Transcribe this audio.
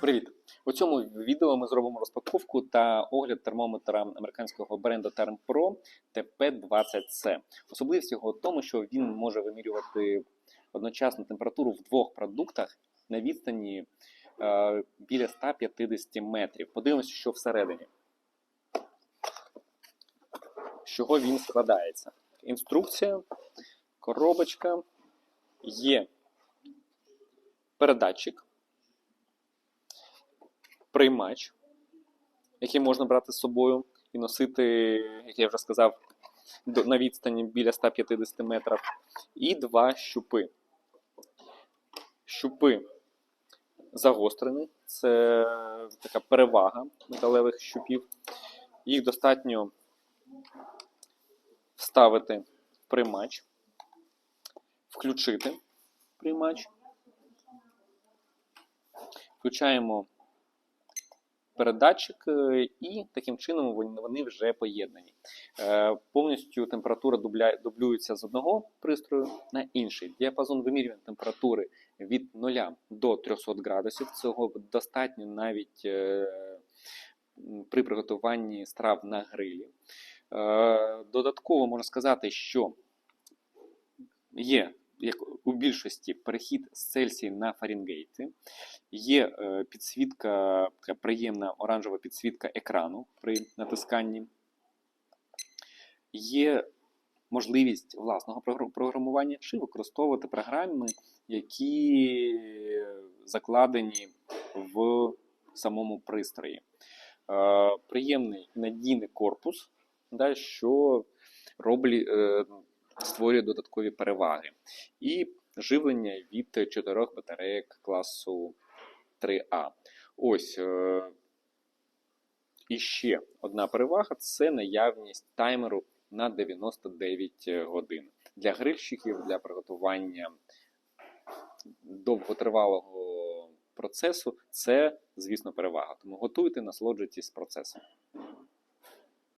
Привіт! У цьому відео ми зробимо розпаковку та огляд термометра американського бренду Term Pro TP20C. Особливість його в тому, що він може вимірювати одночасну температуру в двох продуктах на відстані е, біля 150 метрів. Подивимося, що всередині. З чого він складається? Інструкція, коробочка, є передатчик приймач, який можна брати з собою і носити, як я вже сказав, на відстані біля 150 метрів, і два щупи. Щупи загострені, це така перевага металевих щупів. Їх достатньо вставити в приймач, включити приймач. Включаємо передатчик, е, і таким чином вони вже поєднані. Е, Повністю температура дублюється з одного пристрою на інший. Діапазон вимірювання температури від 0 до 300 градусів. Цього достатньо навіть е, при приготуванні страв на грилі. Додатково можна сказати, що є як у більшості перехід з Цельсії на Фаренгейти. Є е, підсвітка, приємна оранжева підсвітка екрану при натисканні. Є можливість власного програмування чи використовувати програми, які закладені в самому пристрої. Е, Приємний надійний корпус, що роблі, е, створює додаткові переваги. І живлення від чотирьох батарейок класу 3А. Ось. Е- і ще одна перевага це наявність таймеру на 99 годин. Для грильщиків, для приготування довготривалого процесу це, звісно, перевага. Тому готуйте, насолоджуйтесь процесом.